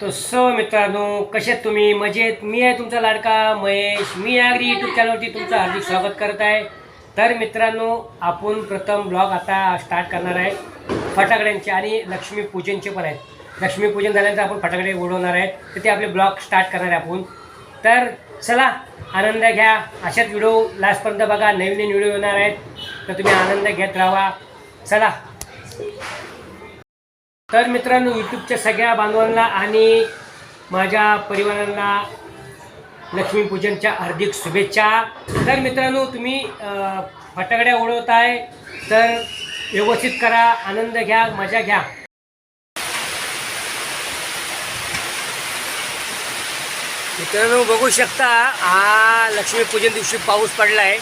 तो सो मित्रांनो कसे आहेत तुम्ही? मजेत? मी आहे तुमचा लाडका महेश. मी आगरी यूट्यूब चॅनलवरती तुमचं हार्दिक स्वागत करत आहे. तर मित्रांनो आपण प्रथम ब्लॉग आता स्टार्ट करणार आहे. फटाकड्यांचे आणि लक्ष्मीपूजनचे पण आहेत. लक्ष्मीपूजन झाल्यानंतर आपण फटाकडे उडवणार आहेत. तर ते आपले ब्लॉग स्टार्ट करणार आहे आपण. तर चला आनंद घ्या. अशाच व्हिडिओ लास्टपर्यंत बघा. नवीन नवीन व्हिडिओ येणार आहेत. तर तुम्ही आनंद घेत राहा. चला. तर मित्रांनो यूट्यूबच्या सगळ्या बांधवांना आणि माझ्या परिवारांना लक्ष्मीपूजनच्या हार्दिक शुभेच्छा. तर मित्रांनो तुम्ही फटाकड्या उडवताय तर व्यवस्थित करा आनंद घ्या मजा घ्या. मित्रांनो बघू शकता हा लक्ष्मीपूजन दिवशी पाऊस पडलाय.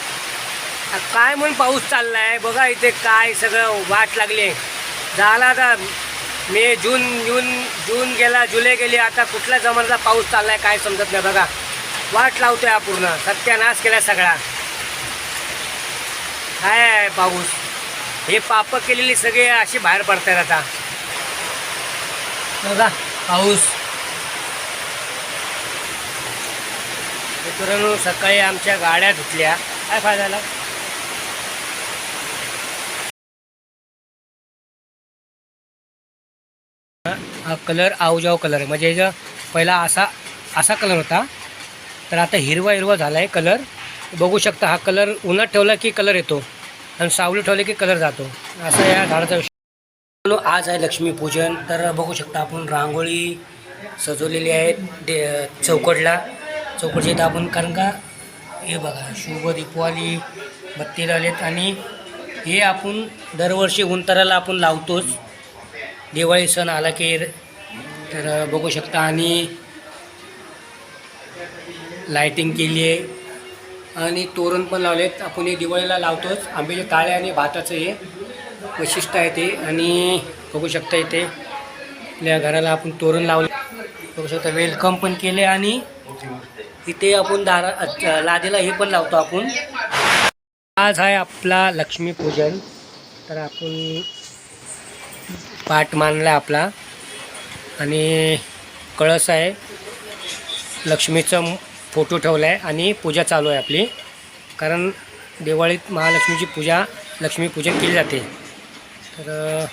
काय म्हणून पाऊस चाललाय? बघा इथे काय सगळं वाट लागली. आहे झाला आता मे जून जून जून गेला जुलै गेली आता कुठल्या जमान्याचा पाऊस चालला आहे काय समजत नाही बघा. वाट लावतोय हा पूर्ण सत्यानाश केला सगळा. काय आहे पाऊस? हे पाप केलेली सगळे अशी बाहेर पडतात आता. बघा पाऊस. मित्रांनो सकाळी आमच्या गाड्या धुतल्या. काय फायदा झाला? हा कलर आऊजाऊ कलर आहे. म्हणजे जर पहिला असा असा कलर होता. तर आता हिरवा हिरवा झाला आहे कलर. बघू शकता हा कलर उन्हात ठेवला की कलर येतो आणि सावली ठेवले की कलर जातो. असा या झाडाचा विषय. आज आहे लक्ष्मीपूजन तर बघू शकता आपण रांगोळी सजवलेली आहे दे चौकटला. चौकटच्या इथं आपण कारण का हे बघा शुभ दीपवाली बत्ती लावलेत आणि हे आपण दरवर्षी उंतराला आपण लावतोच. दिवाळी सण आला की तर बघू शकता. आणि लायटिंग केली आहे. आणि तोरण पण लावलेत. आपण हे दिवाळीला लावतोच. आंब्याचे ताळे आणि भाताचं हे वैशिष्ट्य आहे ते. आणि बघू शकता इथे आपल्या घराला आपण तोरण लावले. बघू शकता वेलकम पण केले आणि इथे आपण दारा लादेला हे पण लावतो आपण. आज आहे आपला लक्ष्मीपूजन तर आपण पाठ मानला आपला. आणि कळस आहे. लक्ष्मीचा फोटो ठेवला आहे आणि पूजा चालू आहे आपली. कारण दिवाळीत महालक्ष्मीची पूजा लक्ष्मीपूजन केली जाते. तर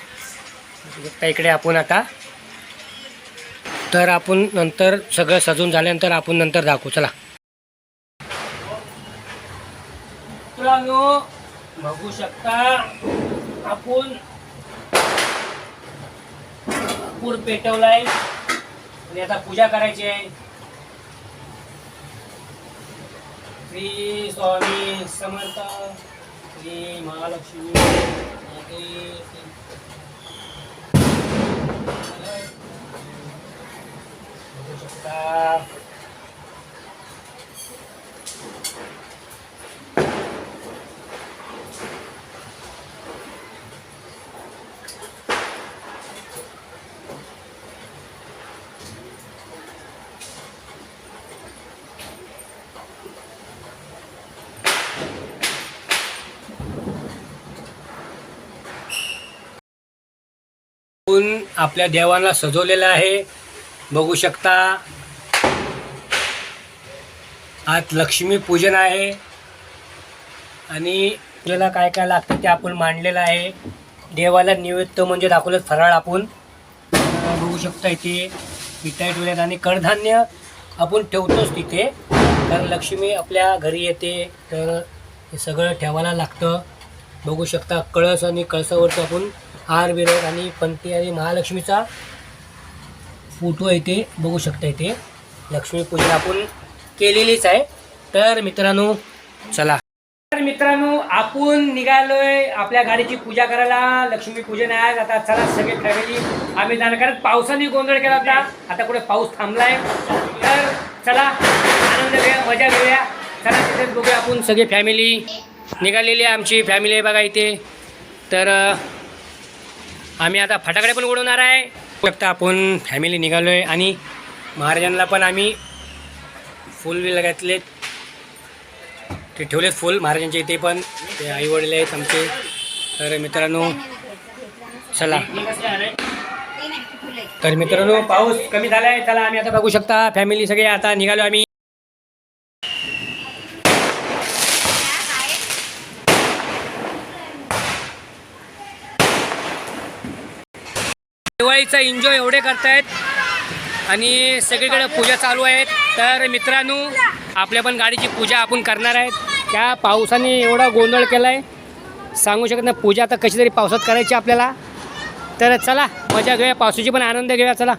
बघता इकडे आपण आता. तर आपण नंतर सगळं सजून झाल्यानंतर आपण नंतर दाखवू. चला. मित्रांनो बघू शकता आपण पूर पेटवलाय. आणि आता पूजा करायची आहे. श्री स्वामी समर्थ श्री महालक्ष्मी माते, शकता आपण आपल्या देवाला सजवलेलं आहे. बघू शकता. आज लक्ष्मी पूजन आहे. आणि आपल्याला काय काय लागतं ते आपण मांडलेलं आहे. देवाला निवेद्य म्हणजे दाखवलं फराळ आपण. बघू शकता इथे मिठाई ठेवल्यात आणि कडधान्य आपण ठेवतोच तिथे. कारण लक्ष्मी आपल्या घरी येते तर हे सगळं ठेवायला लागतं. बघू शकता कळस आणि कळसावरचं आपण हार विरोध आणि पंती आणि महालक्ष्मीचा फोटो आहे ते बघू शकता इथे. लक्ष्मीपूजन आपण केलेलीच आहे. तर मित्रांनो चला. तर मित्रांनो आपण निघालोय आपल्या गाडीची पूजा करायला. लक्ष्मीपूजन आहे आता चला सगळे फॅमिली आम्ही जाणार. कारण पावसाने गोंधळ केला होता. आता कुठे पाऊस थांबलाय. तर चला आनंद घेऊया मजा घेऊया. चला तिथेच बघूया आपण सगळे फॅमिली निघालेली आहे आमची फॅमिली आहे बघा इथे. तर आम्ही आता फटाकडे पण उडवणार आहे. फक्त आपण फॅमिली निघालो आहे आणि महाराजांना पण आम्ही फुल बिल घातलेत. ते ठेवलेत फुल महाराजांच्या इथे पण. ते आईवडील आहेत आमचे. तर मित्रांनो चला. तर मित्रांनो पाऊस कमी झालाय. चला आम्ही आता बघू शकता. फॅमिली सगळे आता निघालो आम्ही. पूजेचा एन्जॉय एवढे करतायत. आणि सगळीकडे पूजा चालू आहेत. तर मित्रांनो आपल्या पण गाडीची पूजा आपण करणार आहेत. त्या पावसाने एवढा गोंधळ केला आहे सांगू शकत नाही पूजा आता कशी तरी पावसात करायची आपल्याला. तर चला मजा घेऊया पावसाची पण आनंद घेऊया चला.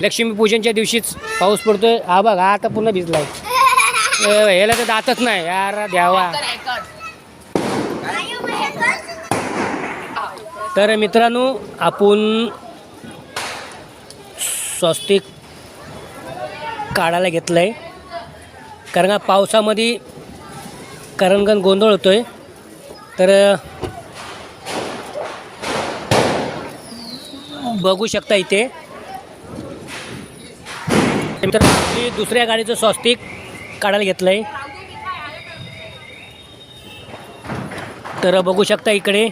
लक्ष्मीपूजनच्या दिवशीच पाऊस पडतोय. हा बघ हा आता पूर्ण भिजलाय. आहे ह्याला तर दातच नाही. यार द्यावा तर मित्रांनो आपण स्वस्तिक काढायला घेतलं आहे कारण का पावसामध्ये करंगण गोंधळ होतो आहे तर बघू शकता इथे. तर दुसऱ्या गाडीचं स्वस्तिक काढायला घेतलं आहे तर बघू शकता इकडे.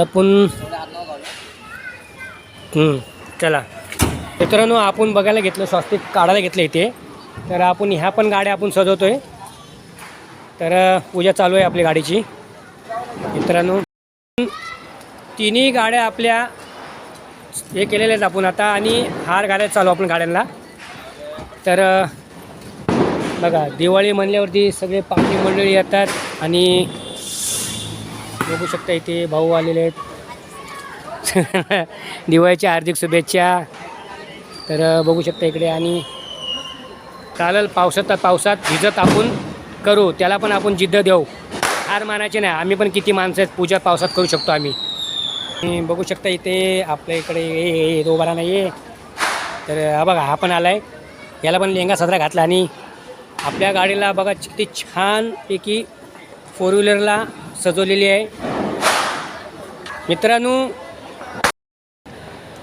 आपण हं, चला. मित्रांनो आपण बघायला घेतलं स्वस्तिक काढायला घेतलं इथे. तर आपण ह्या पण गाड्या आपण सजवतोय. तर पूजा चालू आहे आपली गाडीची. मित्रांनो तिन्ही गाड्या आपल्या हे केलेल्या आहेत आपण आता आणि हार घालायला चालू आपण गाड्यांना. तर बघा दिवाळी म्हणल्यावरती सगळे पाहुणे मंडळी येतात आणि बघू शकता इथे भाऊ आलेले आहेत. दिवाळीच्या हार्दिक शुभेच्छा. तर बघू शकता इकडे आणि चालेल पावसात पावसात भिजत आपण करू. त्याला पण आपण जिद्द देऊ. हार मानायचे नाही. आम्ही पण किती माणसं आहेत पूजा पावसात करू शकतो आम्ही. बघू शकता इथे आपल्या इकडे ये ये नाही आहे तर हा बघा हा पण आला आहे याला पण लेंगा सदरा घातला आणि आपल्या गाडीला बघा किती छानपैकी फोर व्हीलरला सजवलेली आहे. मित्रांनो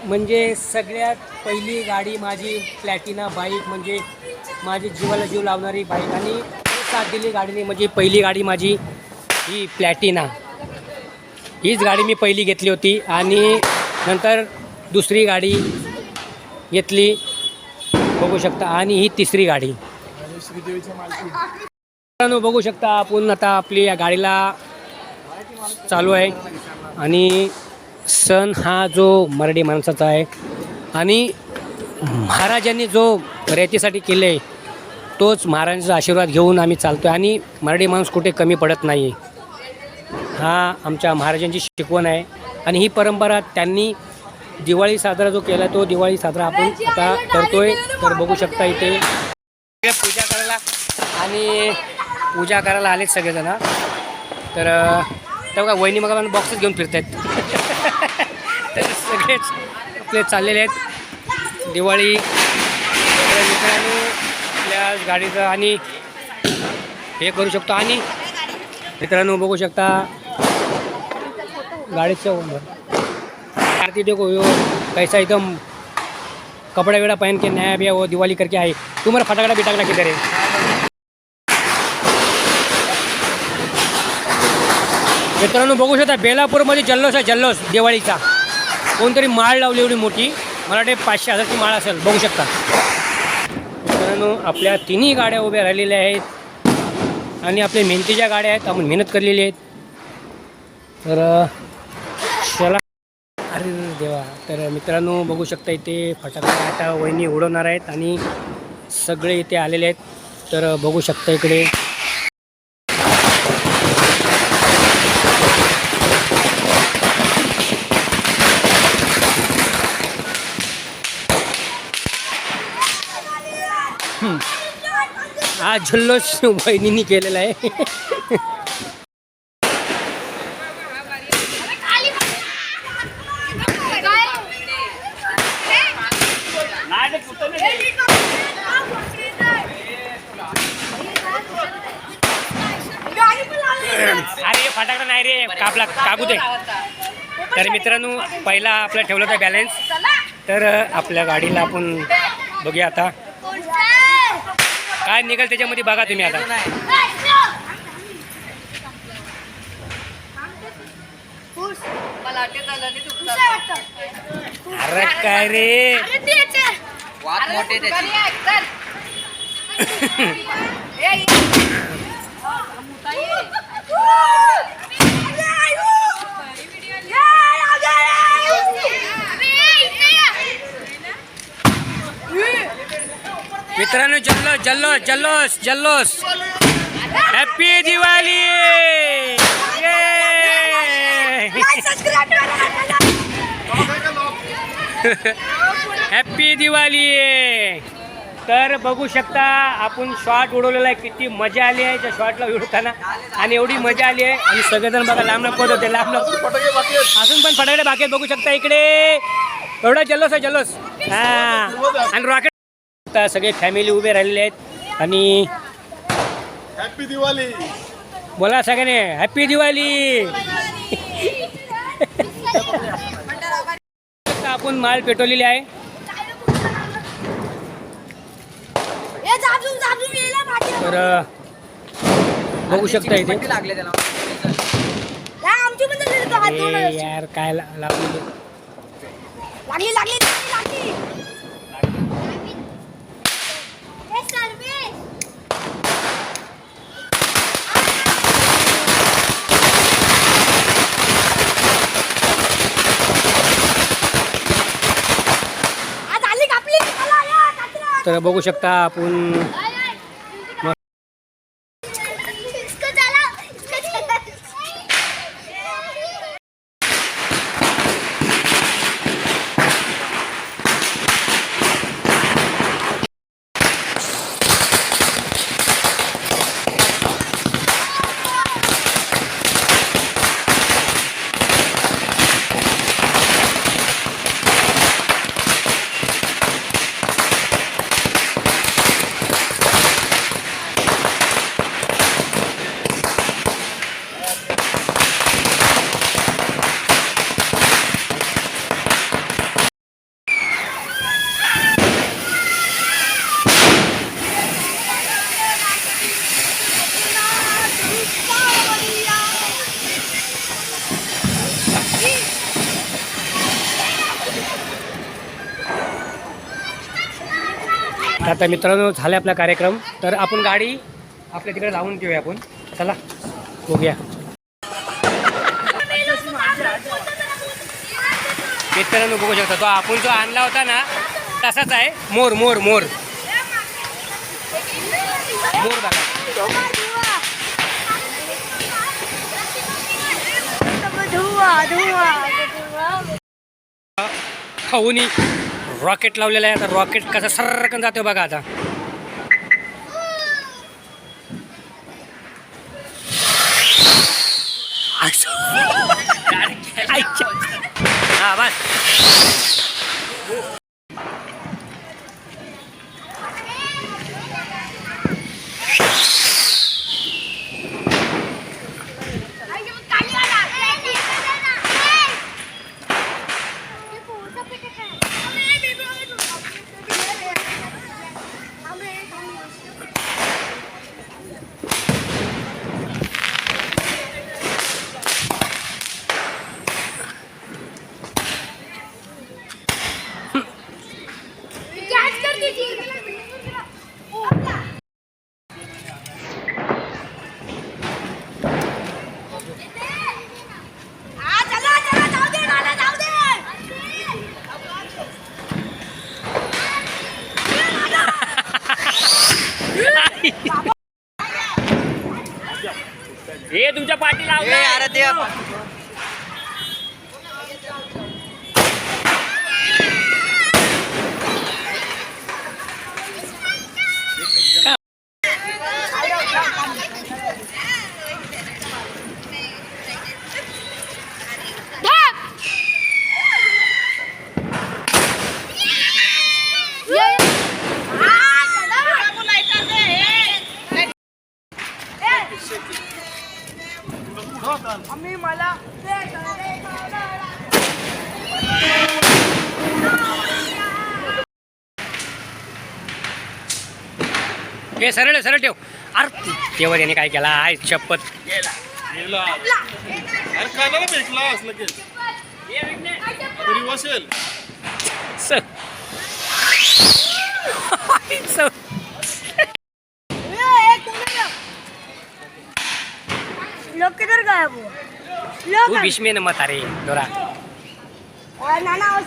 म्हणजे सगळ्यात पहिली गाडी माझी प्लॅटिना बाईक म्हणजे माझी जीवाला जीव लावणारी बाईक आणि साथ दिली गाडीने म्हणजे पहिली गाडी माझी ही प्लॅटिना हीच गाडी मी पहिली घेतली होती आणि नंतर दुसरी गाडी घेतली बघू शकता. आणि ही तिसरी गाडी. मित्रांनो बघू शकता आपण आता आपली या गाडीला चालू आहे. आणि सण हा जो मराठी माणसाचा आहे आणि महाराजांनी जो रयतेसाठी केले आहे तोच महाराजांचा आशीर्वाद घेऊन आम्ही चालतो आहे आणि मराठी माणूस कुठे कमी पडत नाही हा आमच्या महाराजांची शिकवण आहे आणि ही परंपरा त्यांनी दिवाळी साजरा जो केला तो दिवाळी साजरा आपण आता करतोय. तर बघू शकता इथे पूजा करायला आणि पूजा करायला आलेत सगळेजण. तर तेव्हा वहिनी मग बॉक्सच घेऊन फिरत आहेत सगळेच आपले चाललेले आहेत. दिवाळी मित्रांनो आपल्या गाडीचं आणि हे करू शकतो आणि मित्रांनो बघू शकता गाडीचं आरती देखो यो कैसा एकदम कपड़ा वगैरह पहन के नया भी वो दिवाली करके आई. तुम्हारा फटाकड़ा बिटाकड़ा किधर है? मित्रांनो बघू शकता बेलापूरमध्ये जल्लोष आहे जल्लोष दिवाळीचा. कोणतरी माळ लावली एवढी मोठी? मला वाटते पाचशे हजारची माळ असेल. बघू शकता. मित्रांनो आपल्या तिन्ही गाड्या उभ्या राहिलेल्या आहेत. आणि आपल्या मेहनतीच्या गाड्या आहेत. आपण मेहनत केलेली आहेत. तर चला. अरे देवा. तर मित्रांनो बघू शकता इथे फटाका आता वहिनी उडवणार आहेत आणि सगळे इथे आलेले आहेत. तर बघू शकता इकडे. हा जल्लोष वहिनींनी केलेला आहे. अरे फटाकडा नाही रे कापला कागू दे. तर मित्रांनो पहिला आपला ठेवला होता बॅलन्स तर आपल्या गाडीला आपण बघूया आता. काय निघाल त्याच्यामध्ये बघा तुम्ही आता. मला अरे काय रे? वाट मोठे त्याची. मित्रांनो जल्लोष जल्लोष जल्लोष जल्लोष. हॅपी दिवाळी हॅपी दिवाळी तर बघू शकता आपण शॉट उडवलेला आहे. किती मजा आली आहे त्या शॉटला उडताना. आणि एवढी मजा आली आहे. आणि सगळेजण बघा लांब पद होते लांब अजून पण फटाकडे बाकी बघू शकता इकडे. एवढा जल्लोष आहे जल्लोष. हा. आणि रॉकेट आता सगळे फॅमिली उभे राहिलेले आहेत. आणि हॅपी दिवाळी बोला सगळ्याने हॅपी दिवाळी आपण माल पेटवलेली आहे. तर बघू शकता इथे. लागले यार काय लागली. लागली लागली लागली हे सर्विस आज आली कापली चला या कचरा तर बघू शकता आपण इसको चला इसको चला आता मित्रांनो झाले आपला कार्यक्रम. तर आपण गाडी आपल्या तिकडे लावून ठेवूया आपण. चला बघूया. मित्रांनो बघू शकता तो आपण जो आणला होता ना तसाच आहे. मोर मोर मोर. मोर बघा. खाऊनी. रॉकेट लावलेलं आहे. आता रॉकेट कसं सर्रकन जातो बघा आता. દે हे सरळ सरळ ठेव. अरे तेव्हा याने काय केला? आहे शपथ. अरे कानाला भेटला असलं की. तरी बसेल स- स- लोग किधर गए वो तू लोग भीष्मे न मत अरे दोरा. और नाना और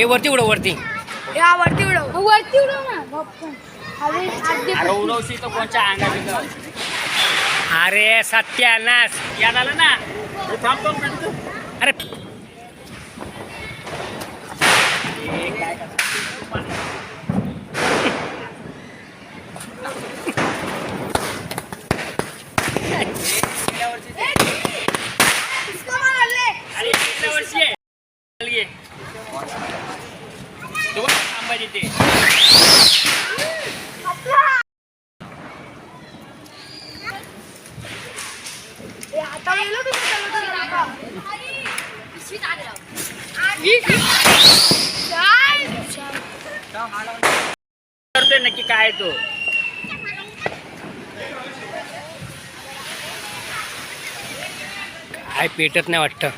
हे वरती उडव वरती. या वरती उडव. वरती उडव ना. गप्पन. अरे आधी अरे उडवशी तो कोणच्या अंगात येतं? अरे सत्यानाश. याद आलं ना. हे थांब अरे मारले अरे तिसऱ्या वर्षी आहे चल ये. तो बघ, आंबा तिथे हे आता गेलो तुम्ही चालवतो आता करतोय नक्की काय तो? काय पेटत नाही वाटतं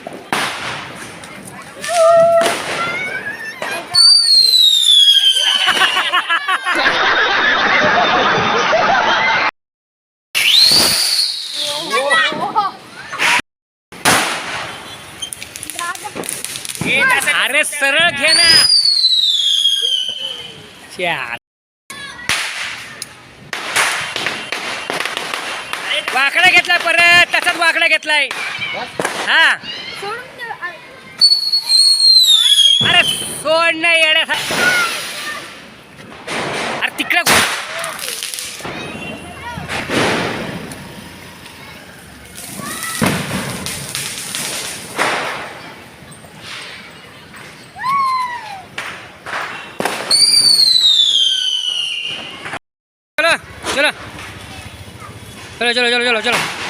हे तसं- अरे सरळ घे ना च्या. वाकडा घेतलाय परत तसाच वाकडा घेतलाय. हा. अरे सोड नाही येड्या अरे तिकडे चलो. चलो चलो चलो चलो चलो चलो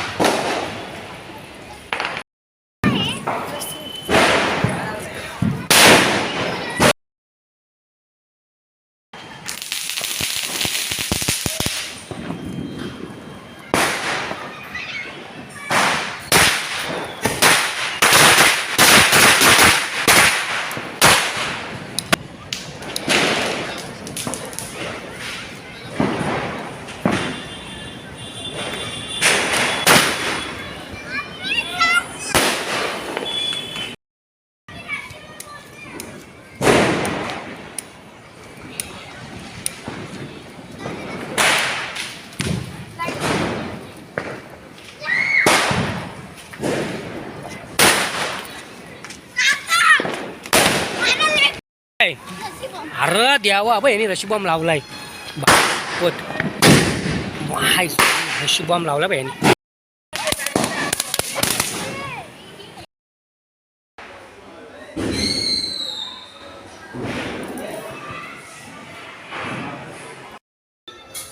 काय? अरे द्यावा बा यांनी रशीबॉम्ब लावलाय. होत हाय रशीबॉम्ब लावला बा यांनी.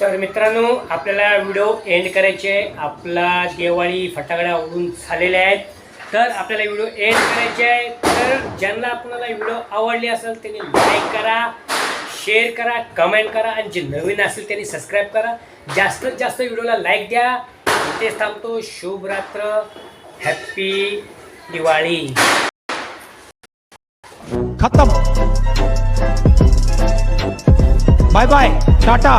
तर मित्रांनो आपल्याला व्हिडिओ एंड करायचे. आहे आपला दिवाळी फटाकड्या उडून झालेल्या आहेत. तर आपल्याला व्हिडिओ एंड करायचे आहे. तर ज्यांना आपल्याला व्हिडिओ आवडली असेल त्यांनी लाईक करा. शेअर करा कमेंट करा आणि जे नवीन असेल त्यांनी सबस्क्राईब करा. जास्तीत जास्त व्हिडिओला लाईक द्या. इथेच थांबतो. शुभरात्र. हॅप्पी दिवाळी. खतम. Bye bye tata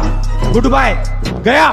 good.